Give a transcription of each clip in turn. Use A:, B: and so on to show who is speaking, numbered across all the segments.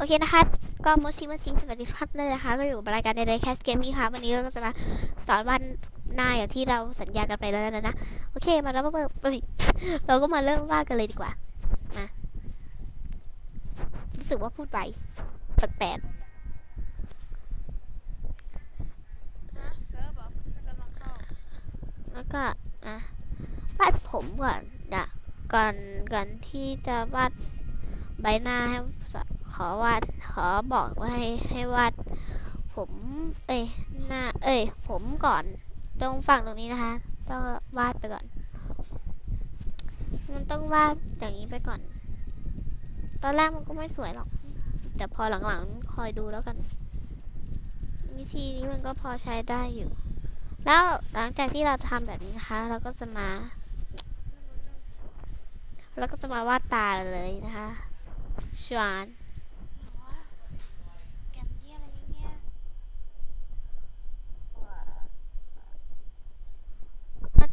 A: โอเคนะคะก็มดซิมดซิงสวัสดีครับเลยนะคะ ก็อยู่รายการในแคสเกมมี่ค่ะวันนี้เราก็จะมาสอนวันหน้าอย่างที่เราสัญญากันไปแล้วนะนะโอเคมาแล้วเบิร์เราก็มาเริ่มวาดกันเลยดีกว่ามารู้สึกว่าพูดไปแปลกแล้วก็อะวาดผมก่อนนะก่อนก่อนที่จะวาดใบหน้าให้ ขอวาดขอบอกไว้ให้วาดผมเอ้ยหน้าเอ้ยผมก่อนตรงฝั่งตรงนี้นะคะต้องวาดไปก่อน มันต้องวาดอย่างนี้ไปก่อน ตอนแรกมันก็ไม่สวยหรอก แต่พอหลังๆคอยดูแล้วกัน วิธีนี้มันก็พอใช้ได้อยู่ แล้วหลังจากที่เราทำแบบนี้นะคะ เราก็จะมาแล้วก็จะมาวาดตาเลยนะคะชวาน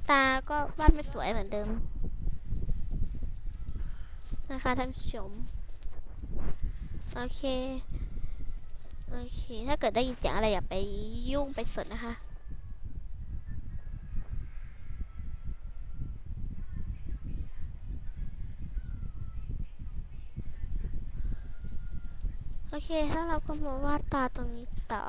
A: ตาก็วาดไม่สวยเหมือนเดิม นะคะท่านผู้ชม โอเค โอเค ถ้าเกิดได้ยินเสียงอะไรอย่าไปยุ่งไปสนนะคะโอเค ถ้าเราก็มาวาดตาตรงนี้ต่อ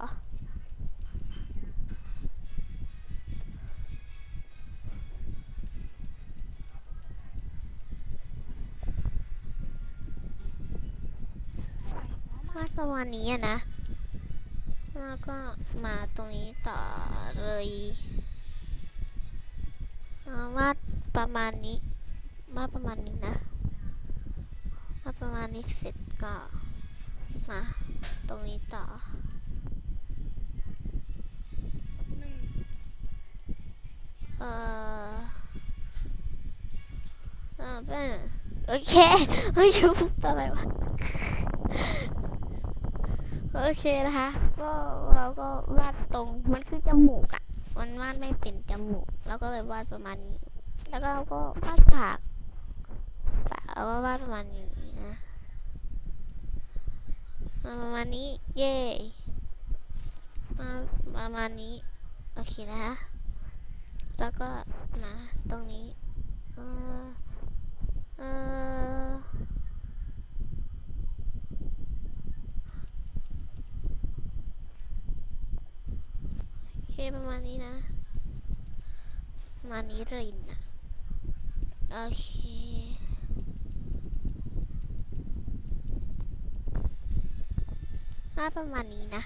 A: ก็ประมาณนี้นะ แล้วก็มาตรงนี้ต่อเลยวาดประมาณนี้มาประมาณนี้นะมาประมาณนี้เสร็จก็มาตรงนี้ต่อเอออ่าเป็นโอเคเฮ้ยชุบอะไรวะ โอเคนะคะ ก็เราก็วาดตรง มันคือจมูกอะมันวาดไม่เป็นจมูกเราก็เลยวาดประมาณนี้ แล้วก็เราก็วาดปาก ปากเราก็วาดประมาณนี้นะมาประมาณนี้ เย่มาประมาณนี้ โอเคนะคะแล้วก็นะตรงนี้ เออเออ ประมาณนี้นะมานี้เลยนะโอเคว่าประมาณนี้นะ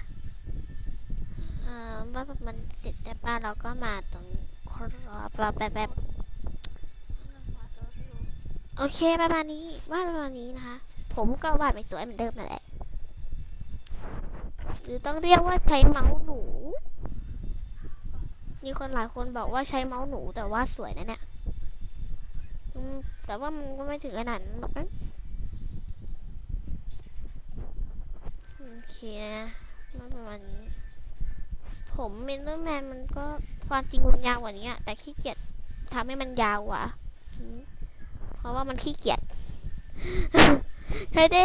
A: เอ่อว่าประมาณเสร็จแต่ป้าเราก็มาตรงครอบแบบแบบโอเคประมาณนี้ว่าประมาณนี้นะคะ ผมก็วาดเป็นตัวเหมือนเดิมนั่นแหละหรือต้องเรียกว่าใช้เมาส์หนู มีคนหลายคนบอกว่าใช้เมาส์หนูแต่ว่าสวยนะเนี่ยแต่ว่ามันก็ไม่ถึงขนาดนั้นหรนโอเคนะมันประมาณนี้ ผมเมนเดอร์แมนมันก็ความจริงมันยาวกว่านี้แต่ขี้เกียจทำให้มันยาวกว่าเพราะว่ามันขี้เกียจใช้ได้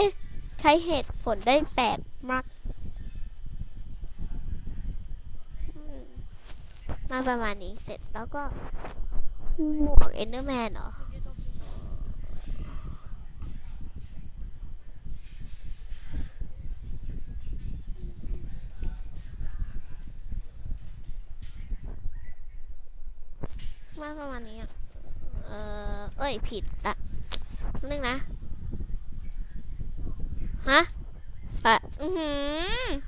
A: ใช้เหตุผลได้แปลกมาก มาประมาณนี้เสร็จแล้วก็หมวกเอนเดอร์แมนเหรอมาประมาณนี้อะ เออเอ้ย ผิดอะนึงนะ ฮะอะอือหือ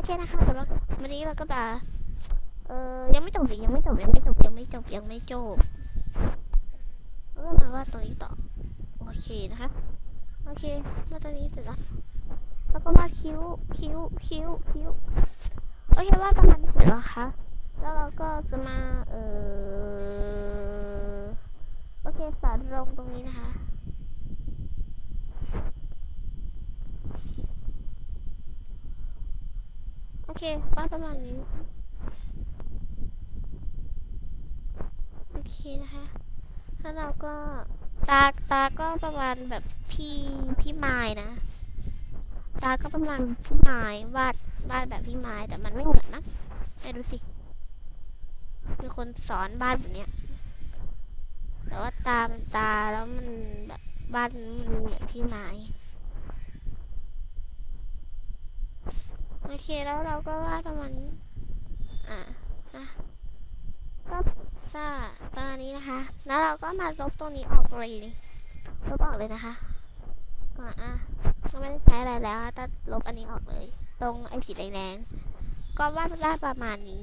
A: อเคนะคะวันนี้เราก็จะเออยังไม่จบยังไม่จบยังไม่จบยังไม่จบยังไม่จบแล้วก็มาว่าตรงนี้ต่อโอเคนะคะโอเควาตรงนี้เสร็จแล้วแล้วก็วาดคิ้วคิ้วคิ้วคิ้วโอเควาดประมาณนี้เสร็จแล้วคะแล้วเราก็จะมาเออโอเคสาดลงตรงนี้นะคะ โอ เควาประมาณนี้ โอเคนะคะ แล้วเราก็ตาตาก็ประมาณแบบพี่พี่ไม้นะ ตาก็ประมาณพี่ไม้วาดวาดแบบพี่ไม้แต่มันไม่เหมือนนะไปดูสิมีคนสอนวาดแบบเนี้ยแต่ว่าตามันตาแล้วมันแบบวาดมันเหมือนพี่ไม้ โอเคแล้วเราก็วาดประมาณนี้ อ่านะก็ก็ประมาณนี้นะคะ แล้วเราก็มาลบตรงนี้ออกเลยลบออกเลยนะคะก็อะก็ไม่ได้ใช้อะไรแล้วก็ลบอันนี้ออกเลย ตรงไอ้สีแดงๆก็วาดได้ประมาณนี้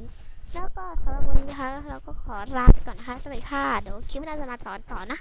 A: แล้วก็สำหรับวันนี้นะคะเราก็ขอลาไปก่อนนะคะสวัสดีค่ะเดี๋ยวคลิปหน้าจะมาสอนต่อนะ